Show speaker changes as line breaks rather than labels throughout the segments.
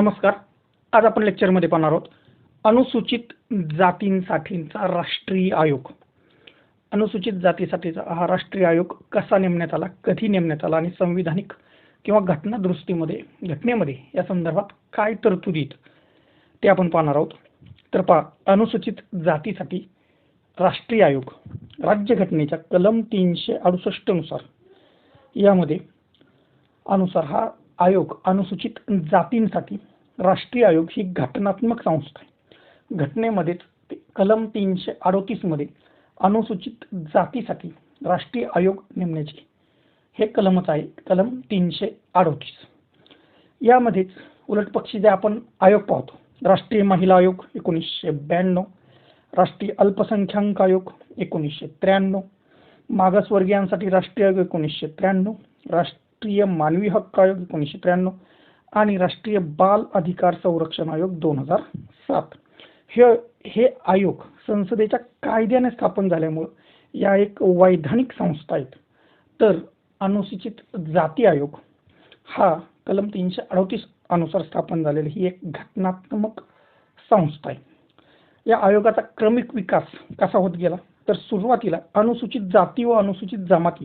नमस्कार. आज आपण लेक्चरमध्ये पाहणार आहोत. अनुसूचित जातींसाठीचा राष्ट्रीय आयोग. अनुसूचित जातीसाठीचा हा राष्ट्रीय आयोग कसा नेमण्यात आला कधी नेमण्यात आला आणि संविधानिक किंवा घटना दुरुस्तीमध्ये घटनेमध्ये या संदर्भात काय तरतुदीत ते आपण पाहणार आहोत. तर पहा अनुसूचित जातीसाठी राष्ट्रीय आयोग राज्यघटनेच्या कलम तीनशे अडुसष्टनुसार यामध्ये अनुसार हा आयोग अनुसूचित जातींसाठी राष्ट्रीय आयोग ही घटनात्मक संस्था आहे. घटनेमध्येच कलम तीनशे अडोतीसमध्ये अनुसूचित जातीसाठी राष्ट्रीय आयोग नेमण्याचे हे कलमच आहे कलम तीनशे अडोतीस. यामध्येच उलटपक्षी जे आपण आयोग पाहतो राष्ट्रीय महिला आयोग एकोणीसशे ब्याण्णव राष्ट्रीय अल्पसंख्याक आयोग एकोणीसशे त्र्याण्णव मागासवर्गीयांसाठी राष्ट्रीय आयोग एकोणीसशे त्र्याण्णव राष्ट्रीय मानवी हक्क आयोग एकोणीसशे त्र्याण्णव आणि राष्ट्रीय बाल अधिकार संरक्षण आयोग दोन हजार सात. हे हे आयोग संसदेच्या कायद्याने स्थापन झाल्यामुळं या एक वैधानिक संस्था आहेत. तर अनुसूचित जाती आयोग हा कलम तीनशे अडतीस अनुसार स्थापन झालेली ही एक घटनात्मक संस्था आहे. या आयोगाचा क्रमिक विकास कसा होत गेला? तर सुरुवातीला अनुसूचित जाती व अनुसूचित जमाती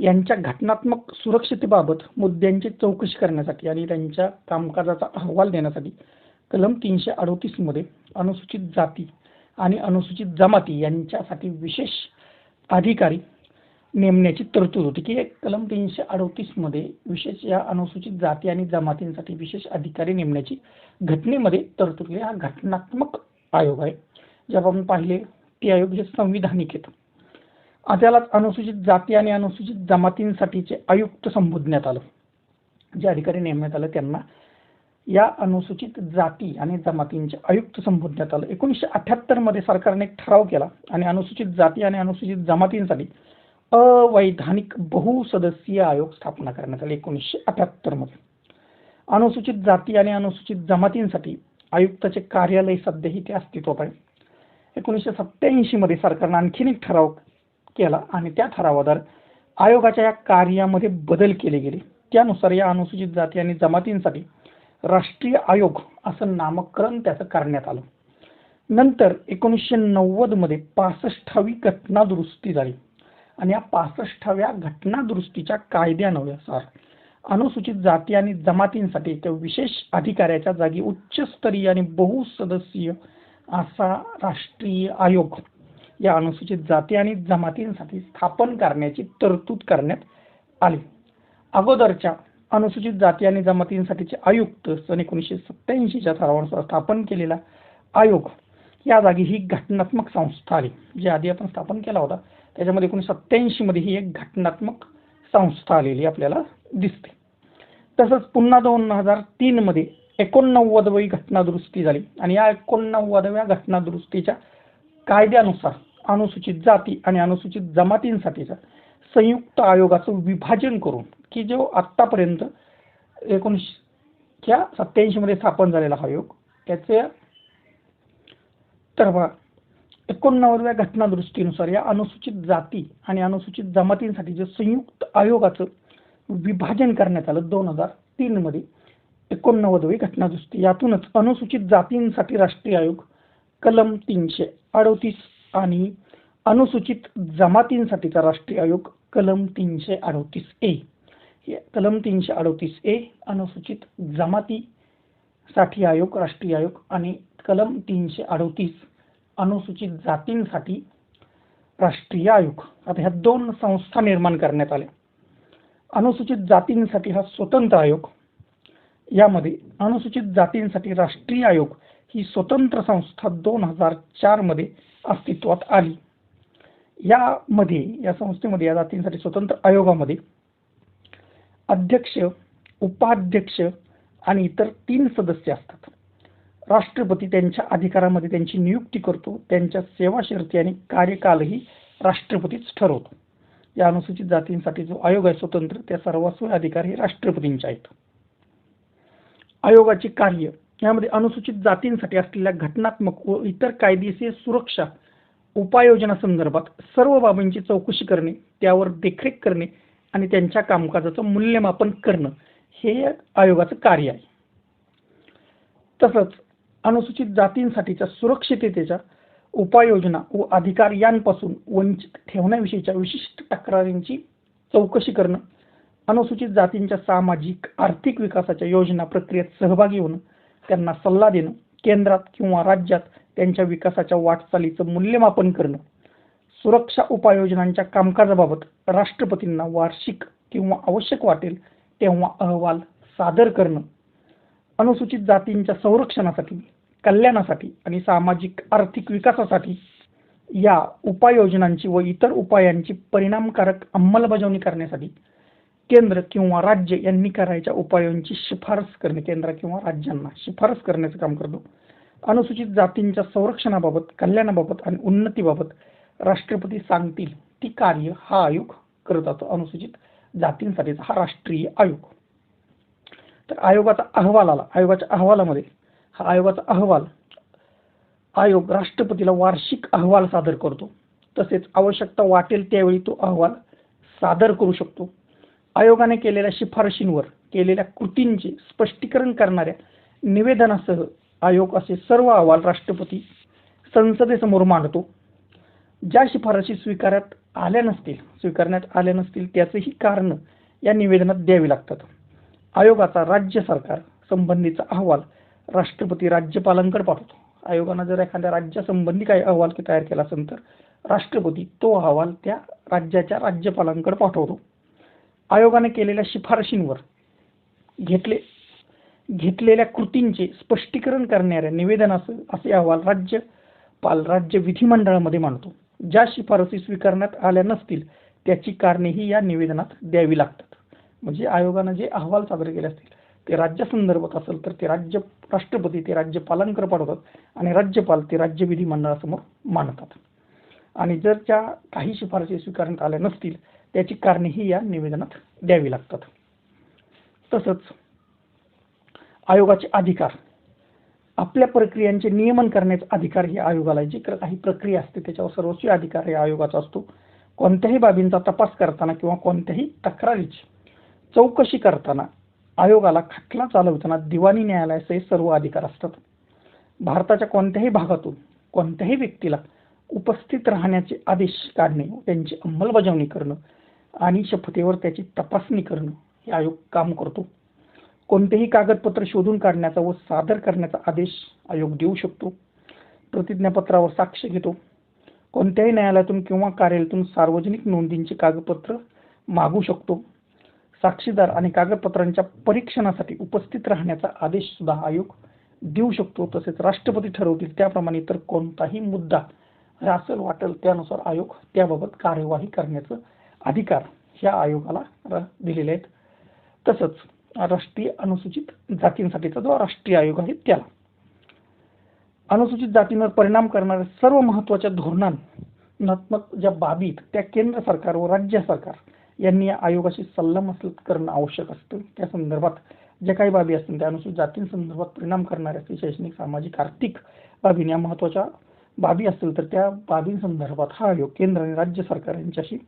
यांच्या घटनात्मक सुरक्षितेबाबत मुद्द्यांची चौकशी करण्यासाठी आणि त्यांच्या कामकाजाचा अहवाल देण्यासाठी कलम तीनशे अडोतीसमध्ये अनुसूचित जाती आणि अनुसूचित जमाती यांच्यासाठी विशेष अधिकारी नेमण्याची तरतूद होती. की कलम तीनशे अडोतीसमध्ये विशेष या अनुसूचित जाती आणि जमातींसाठी विशेष अधिकारी नेमण्याची घटनेमध्ये तरतूद हा घटनात्मक आयोग आहे. जेव्हा आपण पाहिले ते आयोग हे संविधानिक आहेत. त्यालाच अनुसूचित जाती आणि अनुसूचित जमातींसाठीचे आयुक्त संबोधण्यात आलं. जे अधिकारी नेमण्यात आलं त्यांना या अनुसूचित जाती आणि जमातींचे आयुक्त संबोधण्यात आलं. एकोणीसशे अठ्याहत्तरमध्ये सरकारने एक ठराव केला आणि अनुसूचित जाती आणि अनुसूचित जमातींसाठी अवैधानिक बहुसदस्यीय आयोग स्थापना करण्यात आले एकोणीसशे अठ्याहत्तरमध्ये अनुसूचित जाती आणि अनुसूचित जमातींसाठी आयुक्ताचे कार्यालय सध्याही ते अस्तित्वात आहे. एकोणीसशे सत्त्याऐंशीमध्ये सरकारनं आणखीन एक ठराव केला आणि त्या ठरावाद्वारे आयोगाच्या या कार्यामध्ये बदल केले गेले. त्यानुसार या अनुसूचित जाती आणि जमातींसाठी राष्ट्रीय आयोग असं नामकरण त्याचं करण्यात आलं. नंतर एकोणीसशे नव्वदमध्ये पासष्टावी घटना दुरुस्ती झाली आणि या पासष्टाव्या घटना दुरुस्तीच्या कायद्यानुसार अनुसूचित जाती आणि जमातींसाठी त्या विशेष अधिकाऱ्याच्या जागी उच्चस्तरीय आणि बहुसदस्यीय असा राष्ट्रीय आयोग या अनुसूचित जाती आणि जमातींसाठी स्थापन करण्याची तरतूद करण्यात आली. अगोदरच्या अनुसूचित जाती आणि जमातींसाठीचे आयुक्त सन एकोणीसशे सत्त्याऐंशीच्या ठरावानुसार स्थापन केलेला आयोग या जागी ही घटनात्मक संस्था आली. जी आधी आपण स्थापन केला होता त्याच्यामध्ये एकोणीसशे सत्त्याऐंशीमध्ये ही एक घटनात्मक संस्था आलेली आपल्याला दिसते. तसंच पुन्हा दोन हजार तीनमध्ये एकोणनव्वदवी घटना दुरुस्ती झाली आणि या एकोणनव्वदव्या घटना दुरुस्तीच्या कायद्यानुसार अनुसूचित जाती आणि अनुसूचित जमातींसाठीचा संयुक्त आयोगाचं विभाजन करून की जो आत्तापर्यंत एकोणीसच्या सत्याऐंशीमध्ये स्थापन झालेला हा आयोग. त्याचे तर एकोणनव्वदव्या घटना या अनुसूचित जाती आणि अनुसूचित जमातींसाठी जे संयुक्त आयोगाचं विभाजन करण्यात आलं दोन हजार तीनमध्ये एकोणनव्वदवी घटना दुरुस्ती यातूनच अनुसूचित जातींसाठी राष्ट्रीय आयोग कलम तीनशे अडोतीस आणि अनुसूचित जमातींसाठीचा राष्ट्रीय आयोग कलम तीनशे अडोतीस ए. कलम तीनशे अडोतीस ए अनुसूचित जमातीसाठी आयोग राष्ट्रीय आयोग आणि कलम तीनशे अडोतीस अनुसूचित जातींसाठी राष्ट्रीय आयोग. आता ह्या दोन संस्था निर्माण करण्यात आल्या. अनुसूचित जातींसाठी हा स्वतंत्र आयोग. यामध्ये अनुसूचित जातींसाठी राष्ट्रीय आयोग ही स्वतंत्र संस्था दोन हजार चारमध्ये अस्तित्वात आली. यामध्ये या संस्थेमध्ये या जातींसाठी स्वतंत्र आयोगामध्ये अध्यक्ष उपाध्यक्ष आणि इतर तीन सदस्य असतात. राष्ट्रपती त्यांच्या अधिकारामध्ये त्यांची नियुक्ती करतो त्यांच्या सेवा शर्ती आणि कार्यकालही राष्ट्रपतीच ठरवतो. या अनुसूचित जातींसाठी जो आयोग आहे स्वतंत्र त्या सर्वस्व अधिकार हे राष्ट्रपतींचे आहेत. आयोगाचे कार्य यामध्ये अनुसूचित जातींसाठी असलेल्या घटनात्मक व इतर कायदेशीर सुरक्षा उपाययोजना संदर्भात सर्व बाबींची चौकशी करणे त्यावर देखरेख करणे आणि त्यांच्या कामकाजाचं मूल्यमापन करणं हे आयोगाचं कार्य आहे. तसंच अनुसूचित जातींसाठीच्या सुरक्षिततेच्या उपाययोजना व अधिकार यांपासून वंचित ठेवण्याविषयीच्या विशिष्ट तक्रारींची चौकशी करणं अनुसूचित जातींच्या सामाजिक आर्थिक विकासाच्या योजना प्रक्रियेत सहभागी होणं त्यांना सल्ला देणं केंद्रात किंवा राज्यात त्यांच्या विकासाच्या वाटचालीचं मूल्यमापन करणं सुरक्षा उपाययोजनांच्या कामकाजाबाबत राष्ट्रपतींना वार्षिक किंवा आवश्यक वाटेल तेव्हा अहवाल सादर करणं अनुसूचित जातींच्या संरक्षणासाठी कल्याणासाठी आणि सामाजिक आर्थिक विकासासाठी या उपाययोजनांची व इतर उपायांची परिणामकारक अंमलबजावणी करण्यासाठी केंद्र किंवा राज्य यांनी करायच्या उपायांची शिफारस करणे केंद्र किंवा राज्यांना शिफारस करण्याचं काम करतो. अनुसूचित जातींच्या संरक्षणाबाबत कल्याणाबाबत आणि उन्नतीबाबत राष्ट्रपती सांगतील ती कार्य हा आयोग करत असतो. अनुसूचित जातींसाठीचा हा राष्ट्रीय आयोग. तर आयोगाचा अहवाल आला. आयोगाच्या अहवालामध्ये हा आयोगाचा अहवाल आयोग राष्ट्रपतीला वार्षिक अहवाल सादर करतो. तसेच आवश्यकता वाटेल त्यावेळी तो अहवाल सादर करू शकतो. आयोगाने केलेल्या शिफारशींवर केलेल्या कृतींचे स्पष्टीकरण करणाऱ्या निवेदनासह आयोग असे सर्व अहवाल राष्ट्रपती संसदेसमोर मांडतो. ज्या शिफारशी स्वीकारण्यात आल्या नसतील स्वीकारण्यात आल्या नसतील त्याचेही कारण या निवेदनात द्यावी लागतात. आयोगाचा राज्य सरकार संबंधीचा अहवाल राष्ट्रपती राज्यपालांकडे पाठवतो. आयोगानं जर एखाद्या राज्यासंबंधी काही अहवाल तयार केला असेल तर राष्ट्रपती तो अहवाल त्या राज्याच्या राज्यपालांकडे पाठवतो. आयोगाने केलेल्या शिफारशींवर घेतले घेतलेल्या कृतींचे स्पष्टीकरण करणाऱ्या निवेदनास असे अहवाल राज्यपाल राज्य विधिमंडळामध्ये मांडतो. ज्या शिफारसी स्वीकारण्यात आल्या नसतील त्याची कारणेही या निवेदनात द्यावी लागतात. म्हणजे आयोगानं जे अहवाल सादर केले असतील ते राज्यासंदर्भात असेल तर ते राज्य राष्ट्रपती ते राज्यपालांकडे पाठवतात आणि राज्यपाल ते राज्य विधिमंडळासमोर मांडतात. आणि जर त्या काही शिफारसी स्वीकारण्यात आल्या नसतील त्याची कारणेही या निवेदनात द्यावी लागतात. तसंच आयोगाचे अधिकार आपल्या प्रक्रियांचे नियमन करण्याचे अधिकार हे आयोगाला जी काही प्रक्रिया असते त्याच्यावर सर्वोच्च अधिकार हे आयोगाचा असतो. कोणत्याही बाबींचा तपास करताना किंवा कोणत्याही तक्रारीची चौकशी करताना आयोगाला खटला चालवताना दिवाणी न्यायालयाचे सर्व अधिकार असतात. भारताच्या कोणत्याही भागातून कोणत्याही व्यक्तीला उपस्थित राहण्याचे आदेश काढणे त्यांची अंमलबजावणी करणं आणि शपथेवर त्याची तपासणी करणं हे आयोग काम करतो. कोणतेही कागदपत्र शोधून काढण्याचा व सादर करण्याचा आदेश आयोग देऊ शकतो. प्रतिज्ञापत्रावर साक्ष घेतो. कोणत्याही न्यायालयातून किंवा कार्यालयातून सार्वजनिक नोंदींचे कागदपत्र मागू शकतो. साक्षीदार आणि कागदपत्रांच्या परीक्षणासाठी उपस्थित राहण्याचा आदेश सुद्धा आयोग देऊ शकतो. तसेच राष्ट्रपती ठरवतील त्याप्रमाणे इतर कोणताही मुद्दा रासल वाटेल त्यानुसार आयोग त्याबाबत कार्यवाही करण्याचं अधिकार ह्या आयोगाला दिलेले आहेत. तसंच राष्ट्रीय अनुसूचित जातींसाठीचा जो राष्ट्रीय आयोग आहे त्याला. अनुसूचित जातींवर परिणाम करणाऱ्या सर्व महत्त्वाच्या धोरणात्मक ज्या बाबी त्या केंद्र सरकार व राज्य सरकार यांनी या आयोगाशी सल्लामसलत करणं आवश्यक असतं. त्या संदर्भात ज्या काही बाबी असतील त्या अनुसूचित जातींसंदर्भात परिणाम करणाऱ्या शैक्षणिक सामाजिक आर्थिक बाबी या महत्त्वाच्या बाबी असतील तर त्या बाबींसंदर्भात हा आयोग केंद्र आणि राज्य सरकार यांच्याशी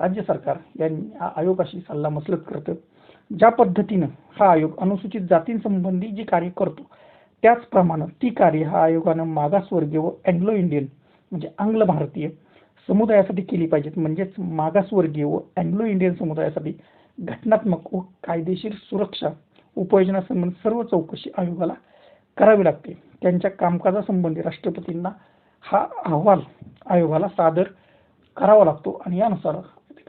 राज्य सरकार यांनी आयोगाशी सल्लामसलत करतं. ज्या पद्धतीनं हा आयोग अनुसूचित जातींसंबंधी जी कार्य करतो त्याचप्रमाणे ती कार्य हा आयोगानं मागासवर्गीय व अँग्लो इंडियन म्हणजे आंग्ल भारतीय समुदायासाठी केली पाहिजेत. म्हणजेच मागासवर्गीय व अँग्लो इंडियन समुदायासाठी घटनात्मक व कायदेशीर सुरक्षा उपयोजनासंबंधी सर्व चौकशी आयोगाला करावी लागते. त्यांच्या कामकाजासंबंधी राष्ट्रपतींना हा अहवाल आयोगाला सादर करावा लागतो आणि यानुसार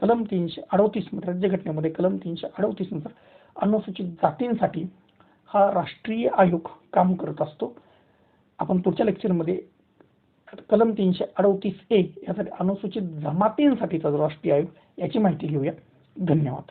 कलम तीनशे अडोतीस राज्यघटनेमध्ये कलम तीनशे अडोतीसनुसार अनुसूचित जातींसाठी हा राष्ट्रीय आयोग काम करत असतो. आपण पुढच्या लेक्चरमध्ये कलम तीनशे अडोतीस ए यासाठी अनुसूचित जमातींसाठीचा जो राष्ट्रीय आयोग याची माहिती घेऊया. धन्यवाद.